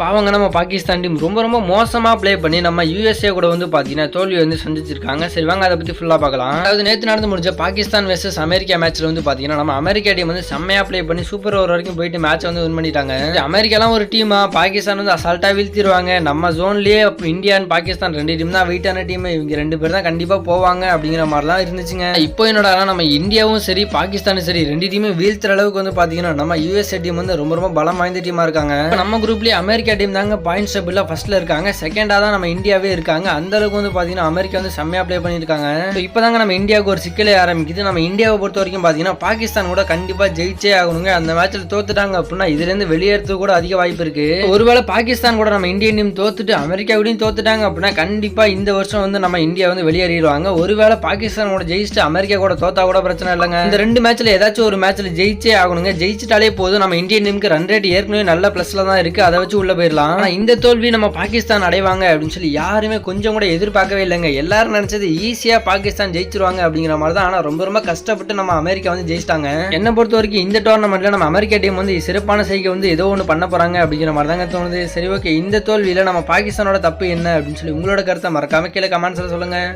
பாவங்க நம்ம பாகிஸ்தான் டீம் ரொம்ப ரொம்ப மோசமாக ப்ளே பண்ணி நம்ம யூஎஸ்ஏ கூட வந்து பார்த்தீங்கன்னா தோல்வி வந்து சந்திச்சிருக்காங்க. சரி வாங்க அதை பற்றி ஃபுல்லாக பார்க்கலாம். அதாவது நேற்று நடந்து முடிஞ்ச பாகிஸ்தான் வெர்சஸ் அமெரிக்கா மேட்ச்சில் வந்து பார்த்தீங்கன்னா நம்ம அமெரிக்கா டீம் வந்து செம்மையாக ப்ளே பண்ணி சூப்பர் ஓவர் வரைக்கும் போயிட்டு மேட்ச்சை வந்து வின் பண்ணிட்டாங்க. அமெரிக்காலாம் ஒரு டீமா பாகிஸ்தான் வந்து அசால்ட்டாக வீழ்த்திடுவாங்க நம்ம ஜோன்லேயே இந்தியா அண்ட் பாகிஸ்தான் ரெண்டு டீம் தான் வெயிட்டான டீம் இவங்க ரெண்டு பேர் தான் கண்டிப்பாக போவாங்க அப்படிங்கிற மாதிரிலாம் இருந்துச்சுங்க. இப்போ என்னடா நம்ம இந்தியாவும் சரி பாகிஸ்தானும் சரி ரெண்டு டீமும் வீழ்த்துற அளவுக்கு வந்து பார்த்தீங்கன்னா நம்ம யூஎஸ்ஏ டீம் வந்து ரொம்ப ரொம்ப பலம் வாய்ந்த டீமாக இருக்காங்க. நம்ம குரூப்லேயே அமெரிக்கா டீம் தாங்க பாயிண்ட்ஸ் டேபிளில் ஃபர்ஸ்ட்ல இருக்காங்க. செகண்டாக தான் நம்ம இந்தியாவே இருக்காங்க. அந்தளவுக்கு வந்து பார்த்தீங்கன்னா அமெரிக்கா வந்து செம்மையாக ப்ளே பண்ணியிருக்காங்க. ஸோ இப்போ தாங்க நம்ம இந்தியாவுக்கு ஒரு சிக்கலே ஆரம்பிக்குது. நம்ம இந்தியாவை பொறுத்த வரைக்கும் பார்த்தீங்கன்னா பாகிஸ்தான் கூட கண்டிப்பாக ஜெயிச்சே ஆகணுங்க. அந்த மேட்ச்சில் தோத்துட்டாங்க அப்படின்னா இதுலேருந்து வெளியேறதுக்கு கூட அதிக வாய்ப்பு இருக்குது ஒருவேளை பாகிஸ்தான் கூட நம்ம இந்தியன் டீம் தோத்துட்டு அமெரிக்கா கூடயும் தோத்துட்டாங்க அப்படின்னா கண்டிப்பாக இந்த வருஷம் வந்து நம்ம இந்தியா வந்து வெளியேறிடுவாங்க. ஒருவேளை பாகிஸ்தான் கூட ஜெயிச்சுட்டு அமெரிக்கா கூட தோத்தா கூட பிரச்சனை இல்லைங்க. இந்த ரெண்டு மேட்ச்சில் ஏதாச்சும் ஒரு மேட்சில் ஜெயிச்சே ஆகணுங்க. ஜெயிச்சிட்டாலே போதும். நம்ம இந்தியன் டீமுக்கு ரன் ரேட் ஏற்கனவே நல்ல ப்ளஸில் தான் இருக்குது அதை வச்சு உள்ள போயிடலாம். ஆனால் இந்த தோல்வி நம்ம பாகிஸ்தான் அடைவாங்க அப்படின்னு சொல்லி யாருமே கொஞ்சம் கூட எதிர்பார்க்கவே இல்லைங்க. எல்லாரும் நினைச்சது ஈஸியாக பாகிஸ்தான் ஜெயிச்சிருவாங்க அப்படிங்கிற மாதிரி தான். ஆனால் ரொம்ப ரொம்ப கஷ்டப்பட்டு நம்ம அமெரிக்கா வந்து ஜெயிச்சிட்டாங்க. என்ன பொறுத்த வரைக்கும் இந்த டோர்னமெண்ட்ல நம்ம அமெரிக்கா டீம் வந்து சிறப்பான செய்கை வந்து ஏதோ ஒன்று பண்ண போகிறாங்க அப்படிங்கிற மாதிரி தாங்க தோணுது. சரி ஓகே இந்த தோல்வியில் நம்ம பாகிஸ்தானோட தப்பு என்ன அப்படின்னு சொல்லி உங்களோட கருத்தை மறக்காம கீழே கமெண்ட்ஸில் சொல்லுங்கள்